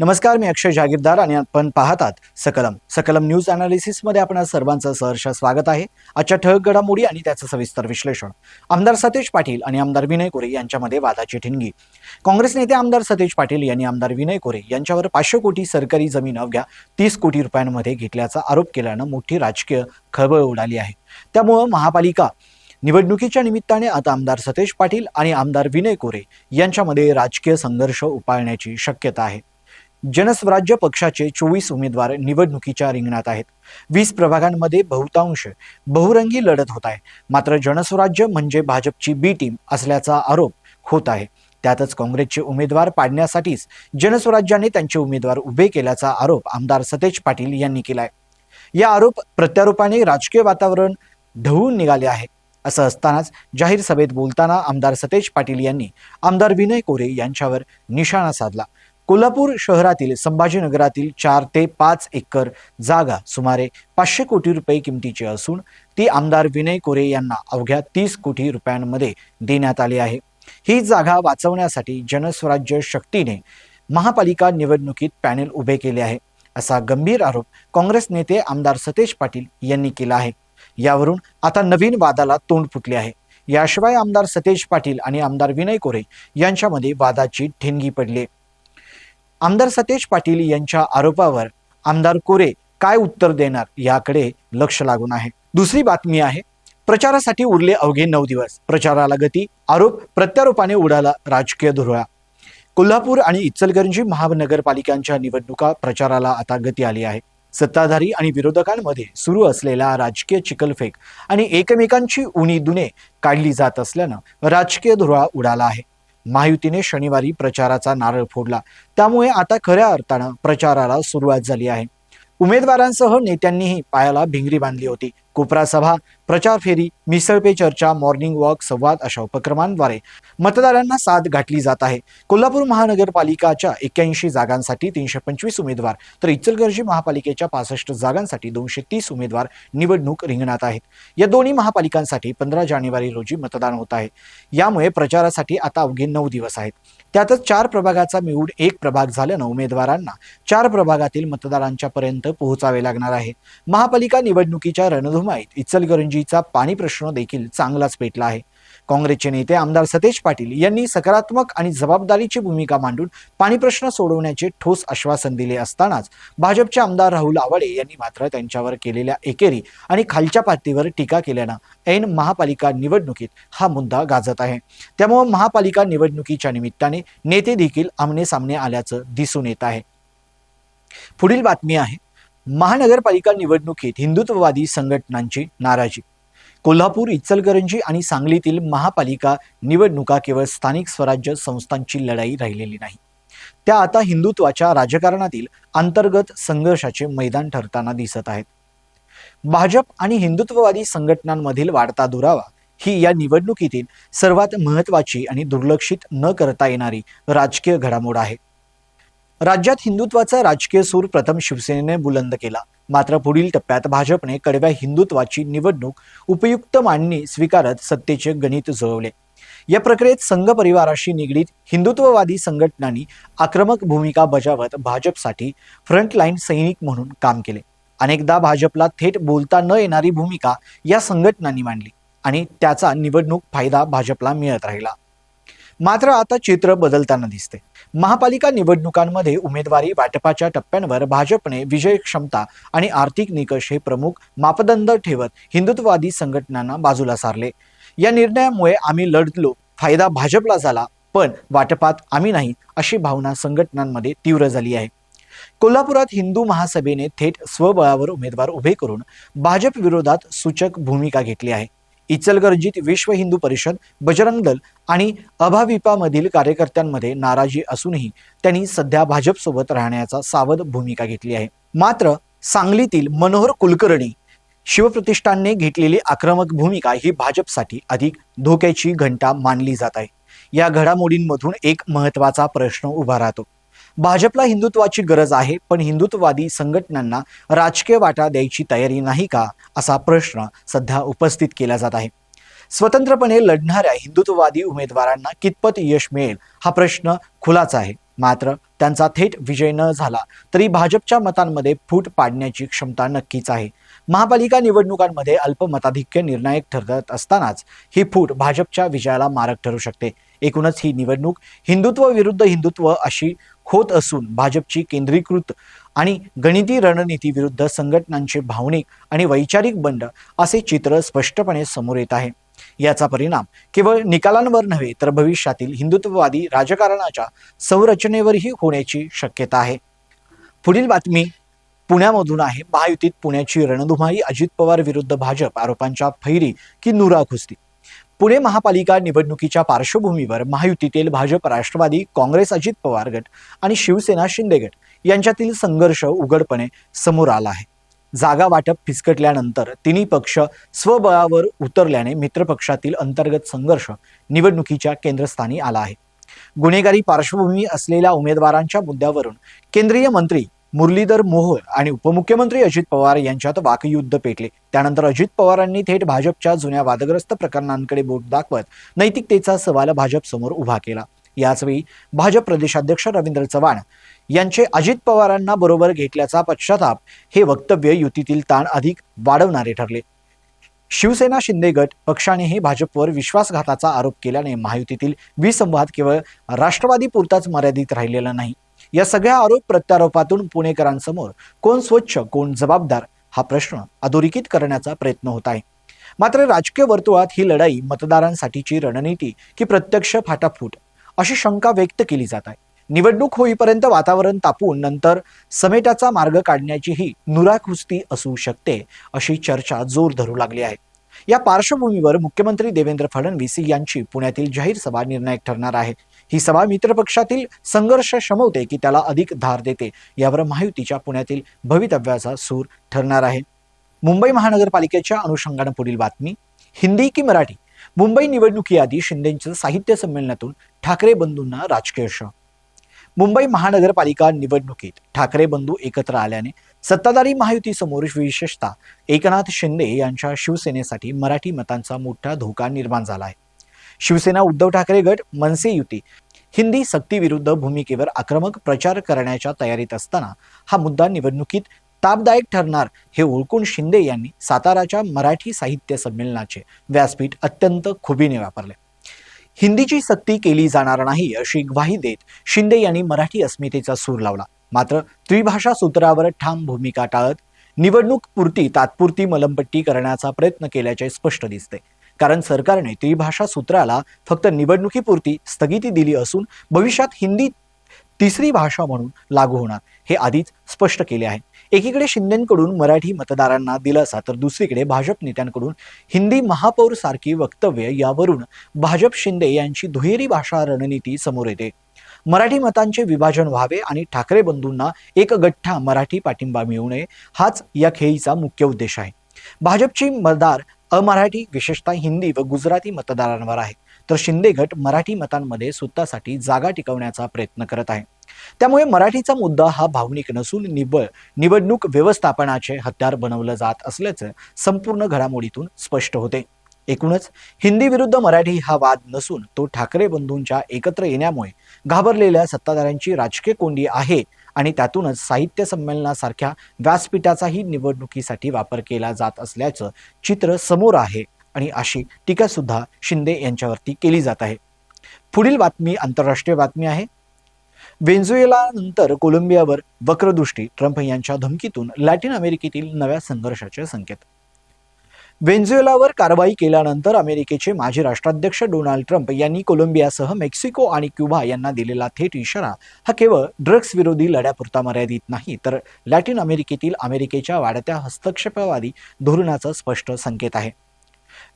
नमस्कार मी अक्षय जागीरदार आणि आपण पाहतात सकलम. सकलम न्यूज अनालिसिसमध्ये आपण सर्वांचं सहर्ष स्वागत आहे. आजच्या ठळक घडामोडी आणि त्याचं सविस्तर विश्लेषण. आमदार सतेज पाटील आणि आमदार विनय कोरे यांच्यामध्ये वादाची ठिणगी. काँग्रेस नेते आमदार सतेज पाटील यांनी आमदार विनय कोरे यांच्यावर पाचशे कोटी सरकारी जमीन अवघ्या तीस कोटी रुपयांमध्ये घेतल्याचा आरोप केल्यानं मोठी राजकीय खळबळ उडाली आहे. त्यामुळं महापालिका निवडणुकीच्या निमित्ताने आता आमदार सतेज पाटील आणि आमदार विनय कोरे यांच्यामध्ये राजकीय संघर्ष उपाळण्याची शक्यता आहे. जनस्वराज्य पक्षाचे चोवीस उमेदवार निवडणुकीच्या रिंगणात आहेत. वीस प्रभागांमध्ये बहुतांश बहुरंगी लढत होत आहे. मात्र जनस्वराज्य म्हणजे भाजपची बी टीम असल्याचा आरोप होत आहे. त्यातच काँग्रेसचे उमेदवार पाडण्यासाठीच जनस्वराज्याने त्यांचे उमेदवार उभे केल्याचा आरोप आमदार सतेज पाटील यांनी केलाय. या आरोप प्रत्यारोपाने राजकीय वातावरण ढवळून निघाले आहे. असं असतानाच जाहीर सभेत बोलताना आमदार सतेज पाटील यांनी आमदार विनय कोरे यांच्यावर निशाणा साधला. कोल्हापूर शहरातील संभाजीनगरातील चार ते पाच एकर जागा सुमारे पाचशे कोटी रुपये किमतीची असून ती आमदार विनय कोरे यांना अवघ्या तीस कोटी रुपयांमध्ये देण्यात आली आहे. ही जागा वाचवण्यासाठी जनस्वराज्य शक्तीने महापालिका निवडणुकीत पॅनेल उभे केले आहे असा गंभीर आरोप काँग्रेस नेते आमदार सतेज पाटील यांनी केला आहे. यावरून आता नवीन वादाला तोंड फुटले आहे. याशिवाय आमदार सतेज पाटील आणि आमदार विनय कोरे यांच्यामध्ये वादाची ठिणगी पडली आमदार सतेज पाटील यांच्या आरोपावर आमदार कोरे काय उत्तर देणार याकडे लक्ष लागून आहे. दुसरी बातमी आहे प्रचारासाठी उरले अवघे नऊ दिवस. प्रचाराला गती आरोप प्रत्यारोपाने उडाला राजकीय धुरळा. कोल्हापूर आणि इचलकरंजी महानगरपालिकांच्या निवडणुका प्रचाराला आता गती आली आहे. सत्ताधारी आणि विरोधकांमध्ये सुरू असलेला राजकीय चिकलफेक आणि एकमेकांची उणी दुने काढली जात असल्यानं राजकीय धुरळा उडाला आहे. महायुतीने शनिवारी प्रचाराचा नारळ फोडला. त्यामुळे आता खऱ्या अर्थानं प्रचाराला सुरुवात झाली आहे. उमेदवारांसह नेत्यांनीही पायाला भिंगरी बांधली होती. कोपरा सभा प्रचार फेरी मिसळ पे चर्चा मॉर्निंग वॉक संवाद अशा उपक्रमांद्वारे मतदारांना साथ गाठली जात आहे. कोल्हापूर महानगरपालिकाच्या एक्क्याऐंशी जागांसाठी तीनशे पंचवीस उमेदवार तर इचलकरंजी महापालिकेच्या पासष्ट जागांसाठी दोनशे तीस उमेदवार निवडणूक रिंगणात आहेत. या दोन्ही महापालिकांसाठी पंधरा जानेवारी रोजी मतदान होत आहे. यामुळे प्रचारासाठी आता अवघे नऊ दिवस आहेत. त्यातच चार प्रभागाचा मिळून एक प्रभाग झाल्यानं उमेदवारांना चार प्रभागातील मतदारांच्या पर्यंत पोहोचावे लागणार आहे. महापालिका निवडणुकीच्या रणधुमाईत इचलकरंजीचा पाणी प्रश्न देखील चांगलाच पेटला आहे. काँग्रेसचे नेते आमदार सतेज पाटील यांनी सकारात्मक आणि जबाबदारीची भूमिका मांडून पाणी प्रश्न सोडवण्याचे ठोस आश्वासन दिले असतानाच भाजपचे आमदार राहुल आवाडे यांनी मात्र त्यांच्यावर केलेल्या एकेरी आणि खालच्या पातळीवर टीका केल्यानं ऐन महापालिका निवडणुकीत हा मुद्दा गाजत आहे. त्यामुळे महापालिका निवडणुकीच्या निमित्ताने नेते देखील आमने सामने आल्याचं दिसून येत आहे. पुढील बातमी आहे. महानगरपालिका निवडणुकीत हिंदुत्ववादी संघटनांची नाराजी. कोल्हापूर इचलकरंजी आणि सांगलीतील महापालिका निवडणुका केवळ स्थानिक स्वराज्य संस्थांची लढाई राहिलेली नाही. त्या आता हिंदुत्वाच्या राजकारणातील अंतर्गत संघर्षाचे मैदान ठरताना दिसत आहेत. भाजप आणि हिंदुत्ववादी संघटनांमधील वाढता दुरावा ही या निवडणुकीतील सर्वात महत्वाची आणि दुर्लक्षित न करता येणारी राजकीय घडामोड आहे. राज्यात हिंदुत्वाचा राजकीय सूर प्रथम शिवसेनेने बुलंद केला. मात्र पुढील टप्प्यात भाजपने कडव्या हिंदुत्वाची निवडणूक उपयुक्त मांडणी स्वीकारत सत्तेचे गणित जुळवले. या प्रक्रियेत संघ परिवाराशी निगडीत हिंदुत्ववादी संघटनांनी आक्रमक भूमिका बजावत भाजपसाठी फ्रंटलाईन सैनिक म्हणून काम केले. अनेकदा भाजपला थेट बोलता न येणारी भूमिका या संघटनांनी मांडली आणि त्याचा निवडणूक फायदा भाजपला मिळत राहिला. मात्र आता चित्र बदलताना दिसते. महापालिका निवडणुकांमध्ये उमेदवारी वाटपाच्या टप्प्यांवर भाजपने विजय क्षमता आणि आर्थिक निकष हे प्रमुख मापदंड ठेवत हिंदुत्ववादी संघटनांना बाजूला सारले. या निर्णयामुळे आम्ही लढलो फायदा भाजपला झाला पण वाटपात आम्ही नाही अशी भावना संघटनांमध्ये तीव्र झाली आहे. कोल्हापुरात हिंदू महासभेने थेट स्वबळावर उमेदवार उभे करून भाजप विरोधात सूचक भूमिका घेतली आहे. इचलकरंजीत विश्व हिंदू परिषद बजरंग दल आणि अभाविपामधील कार्यकर्त्यांमध्ये नाराजी असूनही त्यांनी सध्या भाजपसोबत राहण्याचा सावध भूमिका घेतली आहे. मात्र सांगलीतील मनोहर कुलकर्णी शिवप्रतिष्ठानने घेतलेली आक्रमक भूमिका ही भाजपसाठी अधिक धोक्याची घंटा मानली जात आहे. या घडामोडींमधून एक महत्त्वाचा प्रश्न उभा राहतो. भाजपला हिंदुत्वाची गरज आहे पण हिंदुत्ववादी संघटनांना राजकीय वाटा द्यायची तयारी नाही का असा प्रश्न सध्या उपस्थित केला जात आहे. स्वतंत्रपणे लढणाऱ्या हिंदुत्ववादी उमेदवारांना कितपत यश मिळेल हा प्रश्न खुलाच आहे. मात्र त्यांचा थेट विजय न झाला तरी भाजपच्या मतांमध्ये फूट पाडण्याची क्षमता नक्कीच आहे. महापालिका निवडणुकांमध्ये अल्पमताधिक्य निर्णायक ठरत असतानाच ही फूट भाजपच्या विजयाला मारक ठरू शकते. एकूणच ही निवडणूक हिंदुत्व विरुद्ध हिंदुत्व अशी होत असून भाजपची केंद्रीकृत आणि गणिती रणनीती विरुद्ध संघटनांचे भावनिक आणि वैचारिक बंड असे चित्र स्पष्टपणे समोर येत आहे. याचा परिणाम केवळ निकालांवर नव्हे तर भविष्यातील हिंदुत्ववादी राजकारणाच्या संरचनेवरही होण्याची शक्यता आहे. पुढील बातमी पुण्यामधून आहे. महायुतीत पुण्याची रणधुमाई अजित पवार विरुद्ध भाजप आरोपांच्या फैरी की नुरा खुसती पुणे महापालिका निवडणुकीच्या पार्श्वभूमीवर महायुतीतील भाजप राष्ट्रवादी काँग्रेस अजित पवार गट आणि शिवसेना शिंदे गट यांच्यातील संघर्ष उघडपणे समोर आला आहे. जागा वाटप फिसकटल्यानंतर तिन्ही पक्ष स्वबळावर उतरल्याने मित्रपक्षातील अंतर्गत संघर्ष निवडणुकीच्या केंद्रस्थानी आला आहे. गुन्हेगारी पार्श्वभूमी असलेल्या उमेदवारांच्या मुद्द्यावरून केंद्रीय मंत्री मुरलीधर मोहोळ आणि उपमुख्यमंत्री अजित पवार यांच्यात वाकयुद्ध पेटले. त्यानंतर अजित पवारांनी थेट भाजपच्या जुन्या वादग्रस्त प्रकरणांकडे बोट दाखवत नैतिकतेचा सवाल भाजप समोर उभा केला. याचवेळी भाजप प्रदेशाध्यक्ष रवींद्र चव्हाण यांचे अजित पवारांना बरोबर घेतल्याचा पश्चाताप हे वक्तव्य युतीतील ताण अधिक वाढवणारे ठरले. शिवसेना शिंदे गट पक्षानेही भाजपवर विश्वासघाताचा आरोप केल्याने महायुतीतील विसंवाद केवळ राष्ट्रवादी पुरताच मर्यादित राहिलेला नाही. या सगळ्या आरोप प्रत्यारोपातून पुणेकरांसमोर कोण स्वच्छ कोण जबाबदार हा प्रश्न अधोरेखित करण्याचा प्रयत्न होत आहे. मात्र राजकीय वर्तुळात ही लढाई मतदारांसाठीची रणनीती की प्रत्यक्ष फाटाफूट अशी शंका व्यक्त केली जात आहे. निवडणूक होईपर्यंत वातावरण तापून नंतर समेटाचा मार्ग काढण्याचीही नुराखुस्ती नुराकुस्ती असू शकते अशी चर्चा जोर धरू लागली आहे. या पार्श्वभूमीवर मुख्यमंत्री देवेंद्र फडणवीस यांची पुण्यातील जाहीर सभा निर्णायक ठरणार आहे. ही सभा मित्रपक्षातील संघर्ष शमवते की त्याला अधिक धार देते यावर महायुतीच्या पुण्यातील भवितव्याचा सूर ठरणार आहे. मुंबई महानगरपालिकेच्या अनुषंगानं पुढील बातमी हिंदी की मराठी? मुंबई निवडणुकीआधी शिंदेंच्या साहित्य संमेलनातून ठाकरे बंधूंना राजकीय श. मुंबई महानगरपालिका निवडणुकीत ठाकरे बंधू एकत्र आल्याने सत्ताधारी महायुतीसमोर विशेषतः एकनाथ शिंदे यांच्या शिवसेनेसाठी मराठी मतांचा मोठा धोका निर्माण झाला आहे. शिवसेना उद्धव ठाकरे गट मनसे युती. हिंदी सक्तीविरुद्ध भूमिकेवर आक्रमक प्रचार करण्याच्या तयारीत असताना हा मुद्दा निवडणुकीत तापदायक ठरणार हे ओळखून शिंदे यांनी साताराच्या मराठी साहित्य संमेलनाचे व्यासपीठ अत्यंत खुबीने वापरले. हिंदीची सक्ती केली जाणार नाही अशी ग्वाही देत शिंदे यांनी मराठी अस्मितेचा सूर लावला. मात्र त्रिभाषा सूत्रावर ठाम भूमिका टाळत निवडणूक पुरती तात्पुरती मलमपट्टी करण्याचा प्रयत्न केल्याचे स्पष्ट दिसते. कारण सरकारने त्रिभाषा सूत्राला फक्त निवडणुकीपुरती स्थगिती दिली असून भविष्यात हिंदी तिसरी भाषा म्हणून लागू होणार हे आधीच स्पष्ट केले आहे. एकीकडे शिंदेकडून मराठी मतदारांना दिलासा तर दुसरीकडे भाजप नेत्यांकडून हिंदी महापौर सारखी वक्तव्य यावरून भाजप शिंदे यांची दुहेरी भाषा रणनीती समोर येते. मराठी मतांचे विभाजन व्हावे आणि ठाकरे बंधूंना एक गठ्ठा मराठी पाठिंबा मिळू नये हाच या खेळीचा मुख्य उद्देश आहे. भाजपची मतदार अमराठी विशेषतः हिंदी व गुजराती मतदारांवर आहे. तर शिंदे गट मराठी मतांमध्ये स्वतःसाठी जागा टिकवण्याचा प्रयत्न करत आहे. त्यामुळे मराठीचा मुद्दा हा भावनिक नसून निबळ निवडणूक व्यवस्थापनाचे हत्यार बनवलं जात असल्याचं संपूर्ण घडामोडीतून स्पष्ट होते. एकूणच हिंदी विरुद्ध मराठी हा वाद नसून तो ठाकरे बंधूंच्या एकत्र येण्यामुळे घाबरलेल्या सत्ताधाऱ्यांची राजकीय कोंडी आहे आणि त्यातूनच साहित्य संमेलनासारख्या व्यासपीठाचाही निवडणुकीसाठी वापर केला जात असल्याचं चित्र समोर आहे आणि अशी टीका सुद्धा शिंदे यांच्यावरती केली जात आहे. पुढील बातमी आंतरराष्ट्रीय बातमी आहे. व्हेन्झुएला नंतर कोलंबियावर वक्रदृष्टी ट्रम्प यांच्या धमकीतून लॅटिन अमेरिकेतील नव्या संघर्षाचे संकेत. वेन्झुएलावर कारवाई केल्यानंतर अमेरिकेचे माजी राष्ट्राध्यक्ष डोनाल्ड ट्रम्प यांनी कोलंबियासह मेक्सिको आणि क्युबा यांना दिलेला थेट इशारा हा केवळ ड्रग्ज विरोधी लढ्यापुरता मर्यादित नाही तर लॅटिन अमेरिकेतील अमेरिकेच्या वाढत्या हस्तक्षेपवादी धोरणाचा स्पष्ट संकेत आहे.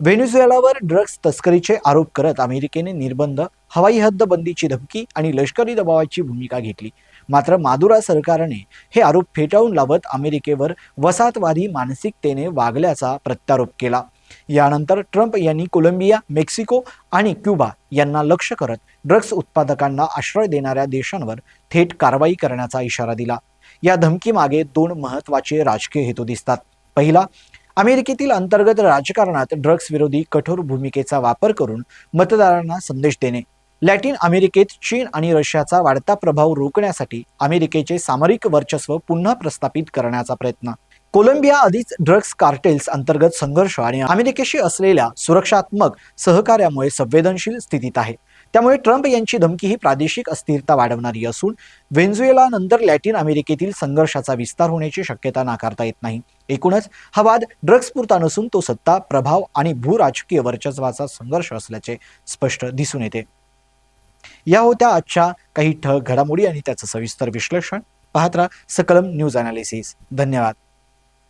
व्हेनेझुएलावर ड्रग्ज तस्करीचे आरोप करत अमेरिकेने निर्बंध हवाई हद्द बंदीची धमकी आणि लष्करी दबावाची भूमिका घेतली. मात्र मादुरा सरकारने हे आरोप फेटाळून लावत अमेरिकेवर वसाहतवादी मानसिकतेने वागल्याचा प्रत्यारोप केला. यानंतर ट्रम्प यांनी कोलंबिया मेक्सिको आणि क्युबा यांना लक्ष करत ड्रग्ज उत्पादकांना आश्रय देणाऱ्या देशांवर थेट कारवाई करण्याचा इशारा दिला. या धमकीमागे दोन महत्त्वाचे राजकीय हेतू दिसतात. पहिला अमेरिकेतील अंतर्गत राजकारणात ड्रग्ज विरोधी कठोर भूमिकेचा वापर करून मतदारांना संदेश देणे. लॅटिन अमेरिकेत चीन आणि रशियाचा वाढता प्रभाव रोखण्यासाठी अमेरिकेचे सामरिक वर्चस्व पुन्हा प्रस्थापित करण्याचा प्रयत्न. कोलंबिया आधीच ड्रग्ज कार्टेल्स अंतर्गत संघर्ष आणि अमेरिकेशी असलेल्या सुरक्षात्मक सहकार्यामुळे संवेदनशील स्थितीत आहे. त्यामुळे ट्रम्प यांची धमकी ही प्रादेशिक अस्थिरता वाढवणारी असून व्हेन्झुएला नंतर लॅटिन अमेरिकेतील संघर्षाचा विस्तार होण्याची शक्यता नाकारता येत नाही. एकूणच हा वाद ड्रग्जपुरता नसून तो सत्ता प्रभाव आणि भूराजकीय वर्चस्वाचा संघर्ष असल्याचे स्पष्ट दिसून येते. या होत्या आजच्या काही ठळक घडामोडी आणि त्याचं सविस्तर विश्लेषण. पाहत राहा सकलम न्यूज अनालिसिस धन्यवाद.